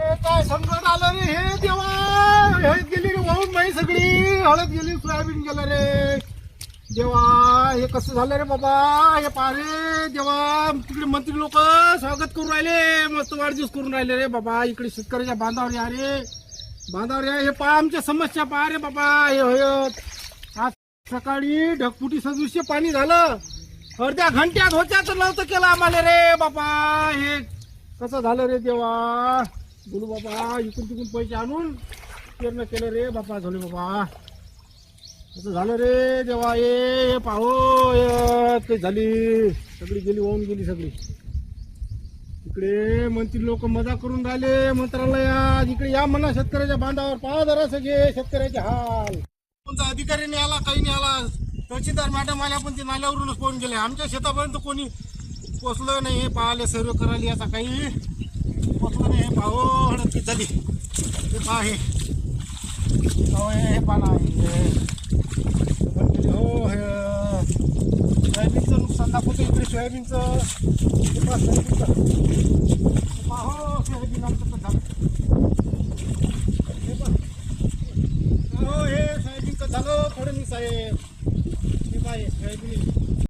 हे काय संकट आलं रे हे देवा? हळद गेली रे वाहून माही सगळी. हळद गेली सोयाबीन गेलं रे. देवा हे कसं झालं रे बाबा? हे पारे देवा. तिकडे मंत्री लोक स्वागत करून राहिले. मस्त वाढदिवस करून राहिले रे बाबा. इकडे शेतकऱ्याच्या बांधावर या रे. बांधावर या. हे पहा आमच्या समस्या पहा रे बाबा. हे हळद आज सकाळी ढगफुटी सदृश्य पाणी झालं. अर्ध्या घंट्यात होत्या तर नव्हतं केलं आम्हाला रे बाबा. हे कसं झालं रे देवा? बोलू बाबा इकडून तिकडून पैसे आणून पेरणं केलं रे बाबा झाले बाबा. असं झालं रे देवा ये पाहो ते झाली. सगळी गेली वाहून गेली सगळी. इकडे मंत्री लोक मजा करून राहिले मंत्रालयात इकडे या म्हणा शेतकऱ्याच्या बांधावर. पाहा जरा सगळे शेतकऱ्याचे हाल. कोणता अधिकारी नाही आला काही नाही आला तहसीलदार मॅडम आल्या पण ते नाल्यावरूनच फोन गेले. आमच्या शेतापर्यंत कोणी पोचलं नाही हे सर्व करायला याचा काही. हे पाहो हळद किती झाली. हे पहा हे. अहो, हे हे पाना हो. हे सोयाबीनचं नुकसान दाखवतो इकडे सोयाबीनचं. सोयाबीनचं हे पहा सोयाबीन आमचं झालं. हे पहा. हो हे सोयाबीनचं झालं. फडणवीस साहेब हे पहा सोयाबीन.